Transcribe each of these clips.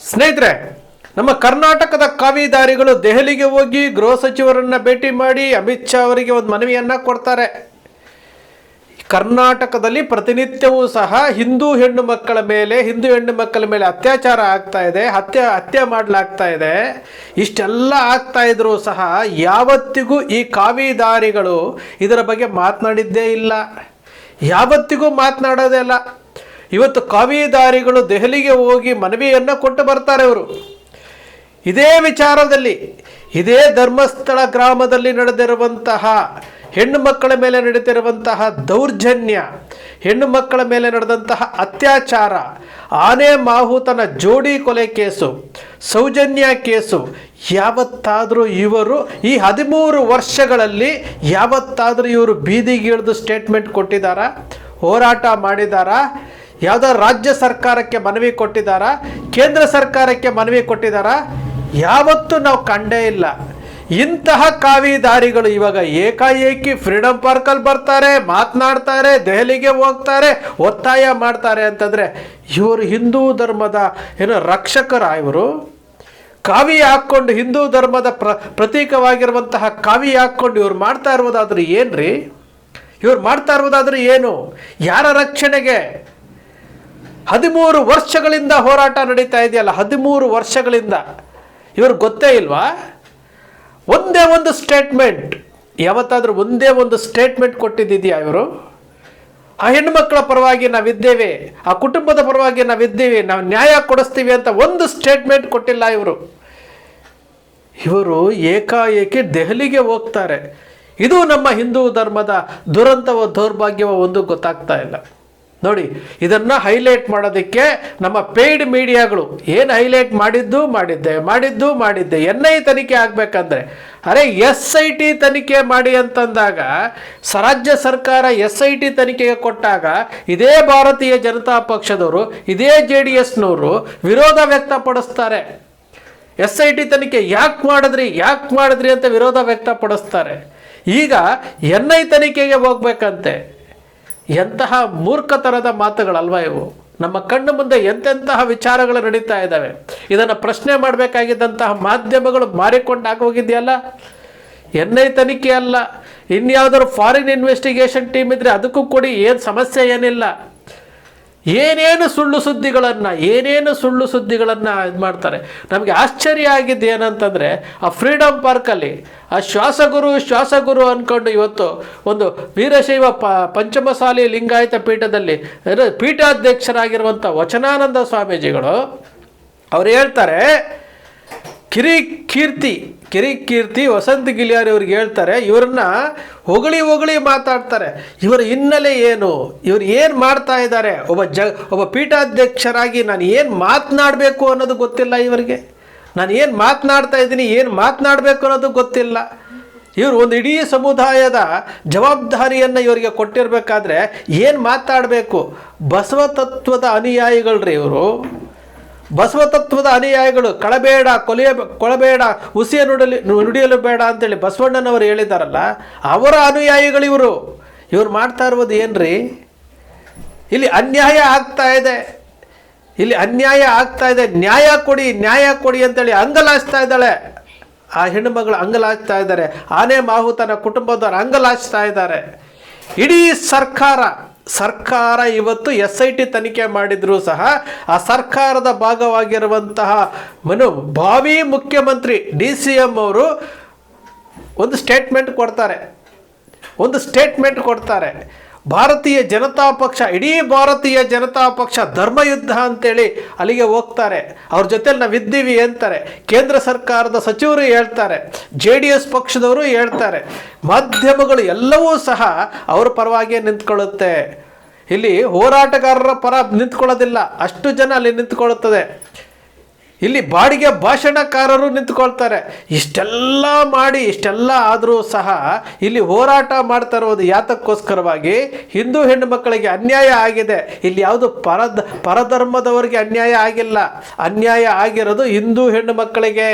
ಸ್ನೇಹಿತರೆ, ನಮ್ಮ ಕರ್ನಾಟಕದ ಕಾವಿದಾರಿಗಳು ದೆಹಲಿಗೆ ಹೋಗಿ ಗೃಹ ಸಚಿವರನ್ನ ಭೇಟಿ ಮಾಡಿ ಅಮಿತ್ ಶಾ ಅವರಿಗೆ ಒಂದು ಮನವಿಯನ್ನ ಕೊಡ್ತಾರೆ. ಕರ್ನಾಟಕದಲ್ಲಿ ಪ್ರತಿನಿತ್ಯವೂ ಸಹ ಹಿಂದೂ ಹೆಣ್ಣು ಮಕ್ಕಳ ಮೇಲೆ, ಹಿಂದೂ ಹೆಣ್ಣು ಮಕ್ಕಳ ಮೇಲೆ ಅತ್ಯಾಚಾರ ಆಗ್ತಾ ಇದೆ, ಹತ್ಯೆ ಹತ್ಯೆ ಮಾಡಲಾಗ್ತಾ ಇದೆ. ಇಷ್ಟೆಲ್ಲ ಆಗ್ತಾ ಇದ್ರೂ ಸಹ ಯಾವತ್ತಿಗೂ ಈ ಕಾವಿದಾರಿಗಳು ಇದರ ಬಗ್ಗೆ ಮಾತನಾಡಿದ್ದೇ ಇಲ್ಲ. ಯಾವತ್ತಿಗೂ ಮಾತನಾಡೋದೇ ಇಲ್ಲ. ಇವತ್ತು ಕಾವಿದಾರಿಗಳು ದೆಹಲಿಗೆ ಹೋಗಿ ಮನವಿಯನ್ನು ಕೊಟ್ಟು ಬರ್ತಾರೆ ಅವರು ಇದೇ ವಿಚಾರದಲ್ಲಿ, ಇದೇ ಧರ್ಮಸ್ಥಳ ಗ್ರಾಮದಲ್ಲಿ ನಡೆದಿರುವಂತಹ ಹೆಣ್ಣು ಮಕ್ಕಳ ಮೇಲೆ ನಡೀತಿರುವಂತಹ ದೌರ್ಜನ್ಯ, ಹೆಣ್ಣು ಮಕ್ಕಳ ಮೇಲೆ ನಡೆದಂತಹ ಅತ್ಯಾಚಾರ, ಆನೆ ಮಾಹುತನ ಜೋಡಿ ಕೊಲೆ ಕೇಸು, ಸೌಜನ್ಯ ಕೇಸು, ಯಾವತ್ತಾದರೂ ಇವರು ಈ ಹದಿಮೂರು ವರ್ಷಗಳಲ್ಲಿ ಯಾವತ್ತಾದರೂ ಇವರು ಬೀದಿಗಿಳಿದು ಸ್ಟೇಟ್ಮೆಂಟ್ ಕೊಟ್ಟಿದ್ದಾರಾ? ಹೋರಾಟ ಮಾಡಿದಾರಾ ಯಾವುದೋ ರಾಜ್ಯ ಸರ್ಕಾರಕ್ಕೆ ಮನವಿ ಕೊಟ್ಟಿದ್ದಾರಾ? ಕೇಂದ್ರ ಸರ್ಕಾರಕ್ಕೆ ಮನವಿ ಕೊಟ್ಟಿದ್ದಾರಾ? ಯಾವತ್ತೂ ನಾವು ಕಂಡೇ ಇಲ್ಲ. ಇಂತಹ ಕಾವಿದಾರಿಗಳು ಇವಾಗ ಏಕಾಏಕಿ ಫ್ರೀಡಮ್ ಪಾರ್ಕಲ್ಲಿ ಬರ್ತಾರೆ, ಮಾತನಾಡ್ತಾರೆ, ದೆಹಲಿಗೆ ಹೋಗ್ತಾರೆ, ಒತ್ತಾಯ ಮಾಡ್ತಾರೆ ಅಂತಂದರೆ ಇವರು ಹಿಂದೂ ಧರ್ಮದ ಏನು ರಕ್ಷಕರ ಇವರು ಕಾವಿ ಹಾಕ್ಕೊಂಡು ಹಿಂದೂ ಧರ್ಮದ ಪ್ರ, ಪ್ರತೀಕವಾಗಿರುವಂತಹ ಕಾವಿ ಹಾಕ್ಕೊಂಡು ಇವ್ರು ಮಾಡ್ತಾ ಇರುವುದಾದ್ರೂ ಏನ್ರಿ? ಇವ್ರು ಮಾಡ್ತಾ ಇರುವುದಾದ್ರೂ ಏನು? ಯಾರ ರಕ್ಷಣೆಗೆ? ಹದಿಮೂರು ವರ್ಷಗಳಿಂದ ಹೋರಾಟ ನಡೀತಾ ಇದೆಯಲ್ಲ, ಹದಿಮೂರು ವರ್ಷಗಳಿಂದ. ಇವ್ರಿಗೆ ಗೊತ್ತೇ ಇಲ್ವಾ? ಒಂದೇ ಒಂದು ಸ್ಟೇಟ್ಮೆಂಟ್ ಯಾವತ್ತಾದರೂ ಒಂದೇ ಒಂದು ಸ್ಟೇಟ್ಮೆಂಟ್ ಕೊಟ್ಟಿದ್ದಿದೆಯಾ ಇವರು? ಆ ಹೆಣ್ಣುಮಕ್ಕಳ ಪರವಾಗಿ ನಾವಿದ್ದೇವೆ, ಆ ಕುಟುಂಬದ ಪರವಾಗಿ ನಾವಿದ್ದೇವೆ, ನಾವು ನ್ಯಾಯ ಕೊಡಿಸ್ತೀವಿ ಅಂತ ಒಂದು ಸ್ಟೇಟ್ಮೆಂಟ್ ಕೊಟ್ಟಿಲ್ಲ ಇವರು. ಇವರು ಏಕಾಏಕಿ ದೆಹಲಿಗೆ ಹೋಗ್ತಾರೆ. ಇದು ನಮ್ಮ ಹಿಂದೂ ಧರ್ಮದ ದುರಂತವ ದೌರ್ಭಾಗ್ಯವ ಒಂದು ಗೊತ್ತಾಗ್ತಾ ಇಲ್ಲ. ನೋಡಿ, ಇದನ್ನು ಹೈಲೈಟ್ ಮಾಡೋದಕ್ಕೆ ನಮ್ಮ ಪೇಯ್ಡ್ ಮೀಡಿಯಾಗಳು ಏನು ಹೈಲೈಟ್ ಮಾಡಿದ್ದು, ಮಾಡಿದ್ದೆ ಮಾಡಿದ್ದು, ಮಾಡಿದ್ದೆ ಎನ್ ಐ ತನಿಖೆ ಆಗಬೇಕಂದ್ರೆ, ಅರೆ ಎಸ್ ಐ ಟಿ ತನಿಖೆ ಮಾಡಿ ಅಂತಂದಾಗ ರಾಜ್ಯ ಸರ್ಕಾರ ಎಸ್ ಐ ಟಿ ತನಿಖೆಗೆ ಕೊಟ್ಟಾಗ, ಇದೇ ಭಾರತೀಯ ಜನತಾ ಪಕ್ಷದವರು, ಇದೇ ಜೆ ಡಿ ಎಸ್ನವರು ವಿರೋಧ ವ್ಯಕ್ತಪಡಿಸ್ತಾರೆ. ಎಸ್ ಐ ಟಿ ತನಿಖೆ ಯಾಕೆ ಮಾಡಿದ್ರಿ ಯಾಕೆ ಮಾಡಿದ್ರಿ ಅಂತ ವಿರೋಧ ವ್ಯಕ್ತಪಡಿಸ್ತಾರೆ. ಈಗ ಎನ್ ಐ ತನಿಖೆಗೆ ಹೋಗ್ಬೇಕಂತೆ. ಎಂತಹ ಮೂರ್ಖತನದ ಮಾತುಗಳಲ್ವಾ ಇವು? ನಮ್ಮ ಕಣ್ಣು ಮುಂದೆ ಎಂತೆಂತಹ ವಿಚಾರಗಳು ನಡೀತಾ ಇದ್ದಾವೆ? ಇದನ್ನು ಪ್ರಶ್ನೆ ಮಾಡಬೇಕಾಗಿದ್ದಂತಹ ಮಾಧ್ಯಮಗಳು ಮಾರಿಕೊಂಡು ಹೋಗಿದೆಯಲ್ಲ? ಎನ್ ಐ ತನಿಖೆ ಅಲ್ಲ. ಇನ್ಯಾವುದಾದ್ರು ಫಾರಿನ್ ಇನ್ವೆಸ್ಟಿಗೇಷನ್ ಟೀಮ್ ಇದ್ದರೆ ಅದಕ್ಕೂ ಕೊಡಿ, ಏನು ಸಮಸ್ಯೆ ಏನಿಲ್ಲ. ಏನೇನು ಸುಳ್ಳು ಸುದ್ದಿಗಳನ್ನು, ಏನೇನು ಸುಳ್ಳು ಸುದ್ದಿಗಳನ್ನು ಇದು ಮಾಡ್ತಾರೆ. ನಮಗೆ ಆಶ್ಚರ್ಯ ಆಗಿದ್ದು ಏನಂತಂದರೆ, ಆ ಫ್ರೀಡಮ್ ಪಾರ್ಕಲ್ಲಿ ಆ ಶ್ವಾಸಗುರು ಶ್ವಾಸಗುರು ಅಂದ್ಕೊಂಡು ಇವತ್ತು ಒಂದು ವೀರಶೈವ ಪ, ಪಂಚಮಸಾಲಿ ಲಿಂಗಾಯತ ಪೀಠದಲ್ಲಿ ಪೀಠಾಧ್ಯಕ್ಷರಾಗಿರುವಂಥ ವಚನಾನಂದ ಸ್ವಾಮೀಜಿಗಳು, ಅವ್ರು ಹೇಳ್ತಾರೆ ಕಿರಿ ಕೀರ್ತಿ ಕಿರಿ ಕೀರ್ತಿ ವಸಂತ ಗಿಲಿಯಾರಿ ಅವ್ರಿಗೆ ಹೇಳ್ತಾರೆ, ಇವ್ರನ್ನ ಹೊಗಳಿ ಹೊಗಳಿ ಮಾತಾಡ್ತಾರೆ. ಇವರ ಹಿನ್ನೆಲೆ ಏನು? ಇವ್ರು ಏನು ಮಾಡ್ತಾ ಇದ್ದಾರೆ? ಒಬ್ಬ ಜ, ಒಬ್ಬ ಪೀಠಾಧ್ಯಕ್ಷರಾಗಿ ನಾನು ಏನು ಮಾತನಾಡಬೇಕು ಅನ್ನೋದು ಗೊತ್ತಿಲ್ಲ ಇವರಿಗೆ. ನಾನು ಏನು ಮಾತನಾಡ್ತಾ ಇದ್ದೀನಿ, ಏನು ಮಾತನಾಡಬೇಕು ಅನ್ನೋದು ಗೊತ್ತಿಲ್ಲ. ಇವರು ಒಂದು ಇಡೀ ಸಮುದಾಯದ ಜವಾಬ್ದಾರಿಯನ್ನು ಇವರಿಗೆ ಕೊಟ್ಟಿರಬೇಕಾದ್ರೆ ಏನು ಮಾತಾಡಬೇಕು ಬಸವ ತತ್ವದ ಅನುಯಾಯಿಗಳ್ರಿ ಇವರು. ಬಸವ ತತ್ವದ ಅನುಯಾಯಿಗಳು, ಕಳಬೇಡ, ಕೊಲೆಯ, ಕೊಳಬೇಡ, ಹುಸಿಯ ನುಡಲಿ ನುಡಿಯಲು ಬೇಡ ಅಂತೇಳಿ ಬಸವಣ್ಣನವರು ಹೇಳಿದಾರಲ್ಲ, ಅವರ ಅನುಯಾಯಿಗಳು ಇವರು. ಇವ್ರು ಮಾಡ್ತಾ ಇರುವುದು ಏನ್ರಿ? ಇಲ್ಲಿ ಅನ್ಯಾಯ ಆಗ್ತಾ ಇದೆ. ಇಲ್ಲಿ ಅನ್ಯಾಯ ಆಗ್ತಾ ಇದೆ. ನ್ಯಾಯ ಕೊಡಿ ನ್ಯಾಯ ಕೊಡಿ ಅಂತೇಳಿ ಅಂಗಲಾಚ್ತಾ ಇದ್ದಾಳೆ. ಆ ಹೆಣ್ಣುಮಗಳು ಅಂಗಲಾಚ್ತಾ ಇದ್ದಾರೆ. ಆನೆ, ಮಾಹುತನ ಕುಟುಂಬದವರು ಅಂಗಲಾಚ್ತಾ ಇದ್ದಾರೆ. ಇಡೀ ಸರ್ಕಾರ ಸರ್ಕಾರ ಇವತ್ತು ಎಸ್ ಐ ಟಿ ತನಿಖೆ ಮಾಡಿದರೂ ಸಹ ಆ ಸರ್ಕಾರದ ಭಾಗವಾಗಿರುವಂತಹ ಮನು ಭಾವಿ ಮುಖ್ಯಮಂತ್ರಿ ಡಿ ಸಿ ಎಂ ಅವರು ಒಂದು ಸ್ಟೇಟ್ಮೆಂಟ್ ಕೊಡ್ತಾರೆ. ಒಂದು ಸ್ಟೇಟ್ಮೆಂಟ್ ಕೊಡ್ತಾರೆ. ಭಾರತೀಯ ಜನತಾ ಪಕ್ಷ, ಇಡೀ ಭಾರತೀಯ ಜನತಾ ಪಕ್ಷ ಧರ್ಮಯುದ್ಧ ಅಂತೇಳಿ ಅಲ್ಲಿಗೆ ಹೋಗ್ತಾರೆ. ಅವ್ರ ಜೊತೆಲಿ ನಾವು ಇದ್ದೀವಿ ಅಂತಾರೆ. ಕೇಂದ್ರ ಸರ್ಕಾರದ ಸಚಿವರು ಹೇಳ್ತಾರೆ. ಜೆ ಡಿ ಎಸ್ ಪಕ್ಷದವರು ಹೇಳ್ತಾರೆ. ಮಾಧ್ಯಮಗಳು ಎಲ್ಲವೂ ಸಹ ಅವ್ರ ಪರವಾಗಿಯೇ ನಿಂತ್ಕೊಳ್ಳುತ್ತೆ. ಇಲ್ಲಿ ಹೋರಾಟಗಾರರ ಪರ ನಿಂತ್ಕೊಳ್ಳೋದಿಲ್ಲ. ಅಷ್ಟು ಜನ ಅಲ್ಲಿ ನಿಂತ್ಕೊಳ್ಳುತ್ತದೆ. ಇಲ್ಲಿ ಬಾಡಿಗೆ ಭಾಷಣಕಾರರು ನಿಂತ್ಕೊಳ್ತಾರೆ. ಇಷ್ಟೆಲ್ಲ ಮಾಡಿ, ಇಷ್ಟೆಲ್ಲ ಆದರೂ ಸಹ ಇಲ್ಲಿ ಹೋರಾಟ ಮಾಡ್ತಾ ಇರೋದು ಯಾತಕ್ಕೋಸ್ಕರವಾಗಿ? ಹಿಂದೂ ಹೆಣ್ಣು ಮಕ್ಕಳಿಗೆ ಅನ್ಯಾಯ ಆಗಿದೆ. ಇಲ್ಲಿ ಯಾವುದು ಪರದ, ಪರಧರ್ಮದವರಿಗೆ ಅನ್ಯಾಯ ಆಗಿಲ್ಲ. ಅನ್ಯಾಯ ಆಗಿರೋದು ಹಿಂದೂ ಹೆಣ್ಣು ಮಕ್ಕಳಿಗೆ.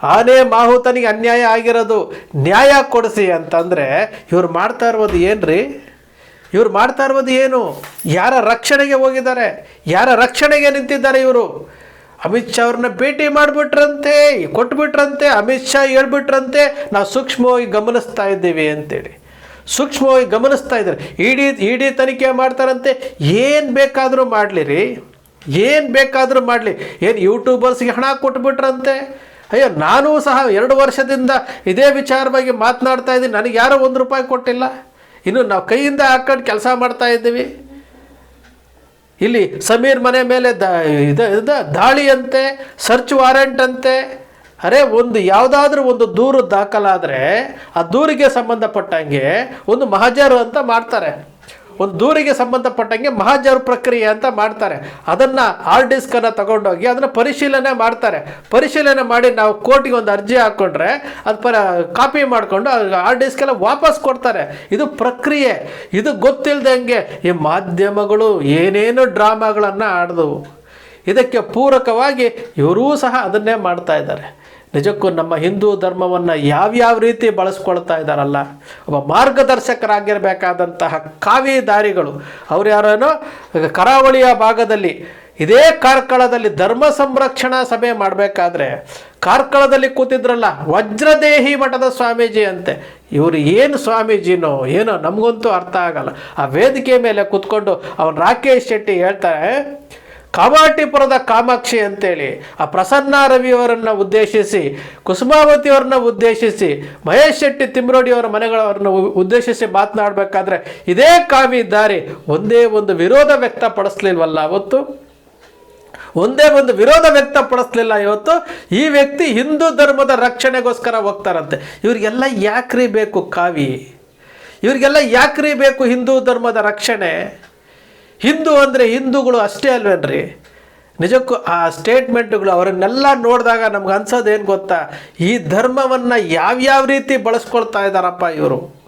ಆನೆ ಮಾಹುತನಿಗೆ ಅನ್ಯಾಯ ಆಗಿರೋದು. ನ್ಯಾಯ ಕೊಡಿಸಿ ಅಂತಂದರೆ ಇವ್ರು ಮಾಡ್ತಾ ಇರೋದು ಏನ್ರಿ? ಇವ್ರು ಮಾಡ್ತಾ ಇರೋದು ಏನು? ಯಾರ ರಕ್ಷಣೆಗೆ ಹೋಗಿದ್ದಾರೆ? ಯಾರ ರಕ್ಷಣೆಗೆ ನಿಂತಿದ್ದಾರೆ ಇವರು? ಅಮಿತ್ ಶಾ ಅವ್ರನ್ನ ಭೇಟಿ ಮಾಡಿಬಿಟ್ರಂತೆ, ಕೊಟ್ಬಿಟ್ರಂತೆ, ಅಮಿತ್ ಶಾ ಹೇಳ್ಬಿಟ್ರಂತೆ, ನಾವು ಸೂಕ್ಷ್ಮವಾಗಿ ಗಮನಿಸ್ತಾ ಇದ್ದೀವಿ ಅಂತೇಳಿ. ಸೂಕ್ಷ್ಮವಾಗಿ ಗಮನಿಸ್ತಾ ಇದ್ದಾರೆ. ಇಡೀ ಇಡೀ ತನಿಖೆ ಮಾಡ್ತಾರಂತೆ. ಏನು ಬೇಕಾದರೂ ಮಾಡಲಿರಿ. ಏನು ಬೇಕಾದರೂ ಮಾಡಲಿ. ಏನು ಯೂಟ್ಯೂಬರ್ಸ್ಗೆ ಹಣ ಕೊಟ್ಬಿಟ್ರಂತೆ. ಅಯ್ಯೋ, ನಾನು ಸಹ ಎರಡು ವರ್ಷದಿಂದ ಇದೇ ವಿಚಾರವಾಗಿ ಮಾತನಾಡ್ತಾ ಇದ್ದೀನಿ. ನನಗೆ ಯಾರೋ ಒಂದು ರೂಪಾಯಿ ಕೊಟ್ಟಿಲ್ಲ. ಇನ್ನು ನಾವು ಕೈಯಿಂದ ಹಾಕೊಂಡು ಕೆಲಸ ಮಾಡ್ತಾ ಇದ್ದೀವಿ. ಇಲ್ಲಿ ಸಮೀರ್ ಮನೆ ಮೇಲೆ ದ ಇದು ಸರ್ಚ್ ವಾರೆಂಟ್ ಅಂತೆ. ಅರೆ, ಒಂದು ಯಾವುದಾದ್ರೂ ಒಂದು ದೂರು ದಾಖಲಾದರೆ ಆ ದೂರಿಗೆ ಸಂಬಂಧಪಟ್ಟಂಗೆ ಒಂದು ಮಹಜರು ಅಂತ ಮಾಡ್ತಾರೆ. ಒಂದು ದೂರಿಗೆ ಸಂಬಂಧಪಟ್ಟಂಗೆ ಮಹಾಜರು ಪ್ರಕ್ರಿಯೆ ಅಂತ ಮಾಡ್ತಾರೆ. ಅದನ್ನು ಹಾರ್ಡ್ ಡಿಸ್ಕನ್ನು ತಗೊಂಡೋಗಿ ಅದನ್ನು ಪರಿಶೀಲನೆ ಮಾಡ್ತಾರೆ. ಪರಿಶೀಲನೆ ಮಾಡಿ ನಾವು ಕೋರ್ಟಿಗೆ ಒಂದು ಅರ್ಜಿ ಹಾಕ್ಕೊಂಡ್ರೆ ಅದು ಪರ ಕಾಪಿ ಮಾಡಿಕೊಂಡು ಆರ್ ಡಿಸ್ಕೆಲ್ಲ ವಾಪಸ್ ಕೊಡ್ತಾರೆ. ಇದು ಪ್ರಕ್ರಿಯೆ. ಇದು ಗೊತ್ತಿಲ್ಲದಂಗೆ ಈ ಮಾಧ್ಯಮಗಳು ಏನೇನು ಡ್ರಾಮಾಗಳನ್ನು ಆಡಿದವು. ಇದಕ್ಕೆ ಪೂರಕವಾಗಿ ಇವರೂ ಸಹ ಅದನ್ನೇ ಮಾಡ್ತಾ ಇದ್ದಾರೆ. ನಿಜಕ್ಕೂ ನಮ್ಮ ಹಿಂದೂ ಧರ್ಮವನ್ನು ಯಾವ್ಯಾವ ರೀತಿ ಬಳಸ್ಕೊಳ್ತಾ ಇದ್ದಾರಲ್ಲ, ಒಬ್ಬ ಮಾರ್ಗದರ್ಶಕರಾಗಿರಬೇಕಾದಂತಹ ಕಾವಿದಾರಿಗಳು ಅವ್ರು ಯಾರೇನೋ ಕರಾವಳಿಯ ಭಾಗದಲ್ಲಿ ಇದೇ ಕಾರ್ಕಳದಲ್ಲಿ ಧರ್ಮ ಸಂರಕ್ಷಣಾ ಸಭೆ ಮಾಡಬೇಕಾದ್ರೆ, ಕಾರ್ಕಳದಲ್ಲಿ ಕೂತಿದ್ರಲ್ಲ, ವಜ್ರದೇಹಿ ಮಠದ ಸ್ವಾಮೀಜಿ ಅಂತೆ. ಇವರು ಏನು ಸ್ವಾಮೀಜಿನೋ ಏನೋ ನಮಗಂತೂ ಅರ್ಥ ಆಗಲ್ಲ. ಆ ವೇದಿಕೆ ಮೇಲೆ ಕೂತ್ಕೊಂಡು ಅವನು ರಾಕೇಶ್ ಶೆಟ್ಟಿ ಹೇಳ್ತಾರೆ ಕಾಮಾಟಿಪುರದ ಕಾಮಾಕ್ಷಿ ಅಂತೇಳಿ ಆ ಪ್ರಸನ್ನ ರವಿಯವರನ್ನು ಉದ್ದೇಶಿಸಿ, ಕುಸುಮಾವತಿಯವರನ್ನ ಉದ್ದೇಶಿಸಿ, ಮಹೇಶ್ ಶೆಟ್ಟಿ ತಿಮ್ರೋಡಿಯವರ ಮನೆಗಳವರನ್ನು ಉದ್ದೇಶಿಸಿ ಮಾತನಾಡಬೇಕಾದ್ರೆ ಇದೇ ಕಾವಿ ದಾರಿ ಒಂದೇ ಒಂದು ವಿರೋಧ ವ್ಯಕ್ತಪಡಿಸ್ಲಿಲ್ವಲ್ಲ ಅವತ್ತು? ಒಂದೇ ಒಂದು ವಿರೋಧ ವ್ಯಕ್ತಪಡಿಸ್ಲಿಲ್ಲ ಇವತ್ತು? ಈ ವ್ಯಕ್ತಿ ಹಿಂದೂ ಧರ್ಮದ ರಕ್ಷಣೆಗೋಸ್ಕರ ಹೋಗ್ತಾರಂತೆ. ಇವರಿಗೆಲ್ಲ ಯಾಕ್ರಿ ಬೇಕು ಕಾವಿ ಇವರಿಗೆಲ್ಲ ಯಾಕ್ರಿ ಬೇಕು ಹಿಂದೂ ಧರ್ಮದ ರಕ್ಷಣೆ? ಹಿಂದೂ ಅಂದರೆ ಹಿಂದೂಗಳು ಅಷ್ಟೇ ಅಲ್ವೇನ್ರಿ? ನಿಜಕ್ಕೂ ಆ ಸ್ಟೇಟ್ಮೆಂಟ್ಗಳು ಅವರನ್ನೆಲ್ಲ ನೋಡಿದಾಗ ನಮ್ಗೆ ಅನ್ಸೋದು ಏನು ಗೊತ್ತಾ? ಈ ಧರ್ಮವನ್ನು ಯಾವ್ಯಾವ ರೀತಿ ಬಳಸ್ಕೊಳ್ತಾ ಇದ್ದಾರಪ್ಪ ಇವರು?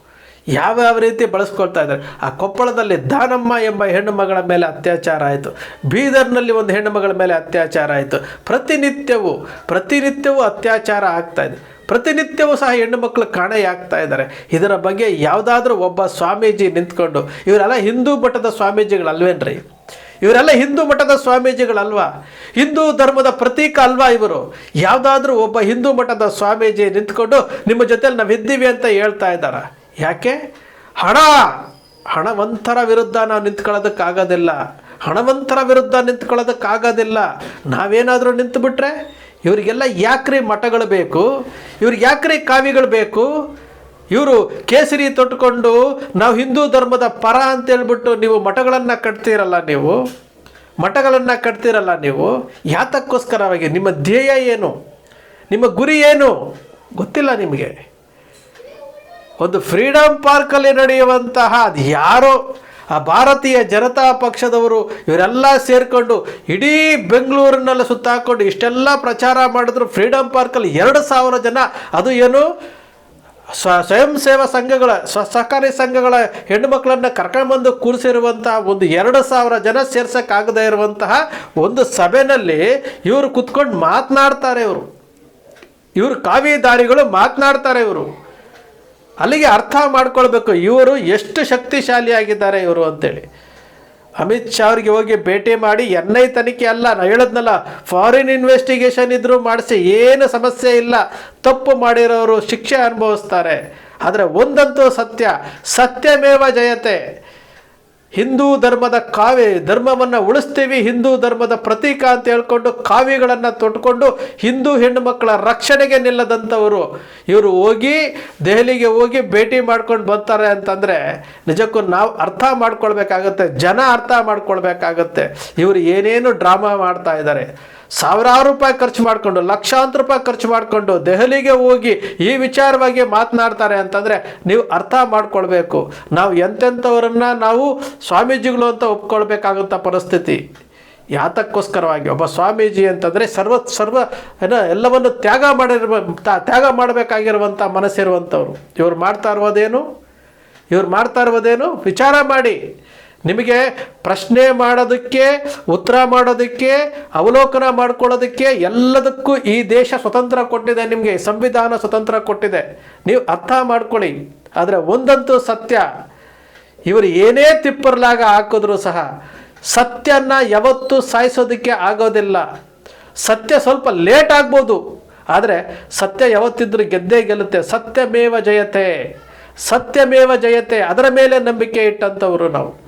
ಯಾವ್ಯಾವ ರೀತಿ ಬಳಸ್ಕೊಳ್ತಾ ಇದ್ದಾರೆ ಆ ಕೊಪ್ಪಳದಲ್ಲಿ ದಾನಮ್ಮ ಎಂಬ ಹೆಣ್ಣು ಮಗಳ ಮೇಲೆ ಅತ್ಯಾಚಾರ ಆಯಿತು. ಬೀದರ್ನಲ್ಲಿ ಒಂದು ಹೆಣ್ಣು ಮಗಳ ಮೇಲೆ ಅತ್ಯಾಚಾರ ಆಯಿತು. ಪ್ರತಿನಿತ್ಯವೂ ಪ್ರತಿನಿತ್ಯವೂ ಅತ್ಯಾಚಾರ ಆಗ್ತಾಯಿದೆ ಪ್ರತಿನಿತ್ಯವೂ ಸಹ ಹೆಣ್ಣು ಮಕ್ಕಳು ಕಾಣೆಯಾಗ್ತಾ ಇದ್ದಾರೆ. ಇದರ ಬಗ್ಗೆ ಯಾವುದಾದ್ರೂ ಒಬ್ಬ ಸ್ವಾಮೀಜಿ ನಿಂತ್ಕೊಂಡು, ಇವರೆಲ್ಲ ಹಿಂದೂ ಮಠದ ಸ್ವಾಮೀಜಿಗಳಲ್ವೇನ್ರಿ? ಇವರೆಲ್ಲ ಹಿಂದೂ ಮಠದ ಸ್ವಾಮೀಜಿಗಳಲ್ವಾ? ಹಿಂದೂ ಧರ್ಮದ ಪ್ರತೀಕ ಅಲ್ವಾ ಇವರು? ಯಾವುದಾದ್ರೂ ಒಬ್ಬ ಹಿಂದೂ ಮಠದ ಸ್ವಾಮೀಜಿ ನಿಂತ್ಕೊಂಡು ನಿಮ್ಮ ಜೊತೆಲಿ ನಾವು ಇದ್ದೀವಿ ಅಂತ ಹೇಳ್ತಾ ಇದ್ದಾರೆ? ಯಾಕೆ? ಹಣ! ಹಣವಂತರ ವಿರುದ್ಧ ನಾವು ನಿಂತ್ಕೊಳ್ಳೋದಕ್ಕಾಗೋದಿಲ್ಲ. ಹಣವಂತರ ವಿರುದ್ಧ ನಿಂತ್ಕೊಳ್ಳೋದಕ್ಕಾಗೋದಿಲ್ಲ. ನಾವೇನಾದರೂ ನಿಂತುಬಿಟ್ರೆ ಇವರಿಗೆಲ್ಲ ಯಾಕ್ರಿ ಮಠಗಳು ಬೇಕು? ಇವ್ರಿಗೆ ಯಾಕ್ರಿ ಕಾವಿಗಳು ಬೇಕು? ಇವರು ಕೇಸರಿ ತೊಟ್ಕೊಂಡು ನಾವು ಹಿಂದೂ ಧರ್ಮದ ಪರ ಅಂತ ಹೇಳ್ಬಿಟ್ಟು ನೀವು ಮಠಗಳನ್ನು ಕಟ್ತೀರಲ್ಲ ನೀವು? ಮಠಗಳನ್ನು ಕಟ್ತೀರಲ್ಲ ನೀವು? ಯಾತಕ್ಕೋಸ್ಕರವಾಗಿ? ನಿಮ್ಮ ಧ್ಯೇಯ ಏನು? ನಿಮ್ಮ ಗುರಿ ಏನು? ಗೊತ್ತಿಲ್ಲ ನಿಮಗೆ. ಒಂದು ಫ್ರೀಡಮ್ ಪಾರ್ಕಲ್ಲಿ ನಡೆಯುವಂತಹ ಅದು ಯಾರೋ ಆ ಭಾರತೀಯ ಜನತಾ ಪಕ್ಷದವರು ಇವರೆಲ್ಲ ಸೇರಿಕೊಂಡು ಇಡೀ ಬೆಂಗಳೂರಿನೆಲ್ಲ ಸುತ್ತಾಕೊಂಡು ಇಷ್ಟೆಲ್ಲ ಪ್ರಚಾರ ಮಾಡಿದ್ರು ಫ್ರೀಡಮ್ ಪಾರ್ಕಲ್ಲಿ ಎರಡು ಸಾವಿರ ಜನ. ಅದು ಏನು? ಸ್ವ ಸ್ವಯಂ ಸೇವಾ ಸಂಘಗಳ ಸ್ವ ಸಹಕಾರಿ ಸಂಘಗಳ ಹೆಣ್ಣುಮಕ್ಕಳನ್ನು ಕರ್ಕೊಂಡ್ಬಂದು ಕೂರಿಸಿರುವಂತಹ ಒಂದು ಎರಡು ಸಾವಿರ ಜನ ಸೇರ್ಸೋಕ್ಕಾಗದೇ ಇರುವಂತಹ ಒಂದು ಸಭೆಯಲ್ಲಿ ಇವರು ಕುತ್ಕೊಂಡು ಮಾತನಾಡ್ತಾರೆ ಇವರು. ಇವರು ಕಾವಿದಾರಿಗಳು ಮಾತನಾಡ್ತಾರೆ ಇವರು. ಅಲ್ಲಿಗೆ ಅರ್ಥ ಮಾಡ್ಕೊಳ್ಬೇಕು, ಇವರು ಎಷ್ಟು ಶಕ್ತಿಶಾಲಿಯಾಗಿದ್ದಾರೆ ಇವರು ಅಂತೇಳಿ. ಅಮಿತ್ ಶಾ ಅವ್ರಿಗೆ ಹೋಗಿ ಭೇಟಿ ಮಾಡಿ ಎನ್ ಐ ತನಿಖೆ ಅಲ್ಲ ನಾನು ಹೇಳದ್ನಲ್ಲ ಫಾರಿನ್ ಇನ್ವೆಸ್ಟಿಗೇಷನ್ ಇದ್ರೂ ಮಾಡಿಸಿ, ಏನು ಸಮಸ್ಯೆ ಇಲ್ಲ, ತಪ್ಪು ಮಾಡಿರೋರು ಶಿಕ್ಷೆ ಅನುಭವಿಸ್ತಾರೆ. ಆದರೆ ಒಂದಂತೂ ಸತ್ಯ, ಸತ್ಯಮೇವ ಜಯತೆ. ಹಿಂದೂ ಧರ್ಮದ ಕಾವ್ಯ, ಧರ್ಮವನ್ನು ಉಳಿಸ್ತೀವಿ, ಹಿಂದೂ ಧರ್ಮದ ಪ್ರತೀಕ ಅಂತ ಹೇಳ್ಕೊಂಡು ಕಾವಿಗಳನ್ನು ತೊಟ್ಕೊಂಡು ಹಿಂದೂ ಹೆಣ್ಣು ಮಕ್ಕಳ ರಕ್ಷಣೆಗೆ ನಿಲ್ಲದಂಥವರು. ಇವರು ಹೋಗಿ ದೆಹಲಿಗೆ ಹೋಗಿ ಭೇಟಿ ಮಾಡ್ಕೊಂಡು ಬರ್ತಾರೆ ಅಂತಂದರೆ ನಿಜಕ್ಕೂ ನಾವು ಅರ್ಥ ಮಾಡ್ಕೊಳ್ಬೇಕಾಗತ್ತೆ, ಜನ ಅರ್ಥ ಮಾಡ್ಕೊಳ್ಬೇಕಾಗತ್ತೆ. ಇವರು ಏನೇನು ಡ್ರಾಮಾ ಮಾಡ್ತಾ ಇದ್ದಾರೆ. ಸಾವಿರಾರು ರೂಪಾಯಿ ಖರ್ಚು ಮಾಡಿಕೊಂಡು, ಲಕ್ಷಾಂತರ ರೂಪಾಯಿ ಖರ್ಚು ಮಾಡಿಕೊಂಡು ದೆಹಲಿಗೆ ಹೋಗಿ ಈ ವಿಚಾರವಾಗಿ ಮಾತನಾಡ್ತಾರೆ ಅಂತಂದರೆ ನೀವು ಅರ್ಥ ಮಾಡ್ಕೊಳ್ಬೇಕು. ನಾವು ಎಂತೆಂಥವ್ರನ್ನ ನಾವು ಸ್ವಾಮೀಜಿಗಳು ಅಂತ ಒಪ್ಕೊಳ್ಬೇಕಾಗಂಥ ಪರಿಸ್ಥಿತಿ. ಯಾತಕ್ಕೋಸ್ಕರವಾಗಿ ಒಬ್ಬ ಸ್ವಾಮೀಜಿ ಅಂತಂದರೆ ಸರ್ವ ಸರ್ವ, ಏನೋ ಎಲ್ಲವನ್ನು ತ್ಯಾಗ ಮಾಡಿರುವ ತ್ಯಾಗ ಮಾಡಬೇಕಾಗಿರುವಂಥ ಮನಸ್ಸಿರುವಂಥವ್ರು. ಇವ್ರು ಮಾಡ್ತಾ ಇರೋದೇನು ಇವ್ರು ಮಾಡ್ತಾ ಇರೋದೇನು ವಿಚಾರ ಮಾಡಿ. ನಿಮಗೆ ಪ್ರಶ್ನೆ ಮಾಡೋದಕ್ಕೆ, ಉತ್ತರ ಮಾಡೋದಕ್ಕೆ, ಅವಲೋಕನ ಮಾಡ್ಕೊಳ್ಳೋದಕ್ಕೆ ಎಲ್ಲದಕ್ಕೂ ಈ ದೇಶ ಸ್ವತಂತ್ರ ಕೊಟ್ಟಿದೆ, ನಿಮಗೆ ಸಂವಿಧಾನ ಸ್ವತಂತ್ರ ಕೊಟ್ಟಿದೆ. ನೀವು ಅರ್ಥ ಮಾಡ್ಕೊಳ್ಳಿ. ಆದರೆ ಒಂದಂತೂ ಸತ್ಯ, ಇವರು ಏನೇ ತಿಪ್ಪರ್ಲಾಗ ಹಾಕಿದ್ರೂ ಸಹ ಸತ್ಯನ ಯಾವತ್ತೂ ಸಾಯಿಸೋದಕ್ಕೆ ಆಗೋದಿಲ್ಲ. ಸತ್ಯ ಸ್ವಲ್ಪ ಲೇಟ್ ಆಗ್ಬೋದು. ಆದರೆ ಸತ್ಯ ಯಾವತ್ತಿದ್ರೂ ಗೆದ್ದೇ ಗೆಲ್ಲುತ್ತೆ. ಸತ್ಯಮೇವ ಜಯತೆ ಸತ್ಯಮೇವ ಜಯತೆ, ಅದರ ಮೇಲೆ ನಂಬಿಕೆ ಇಟ್ಟಂಥವರು ನಾವು.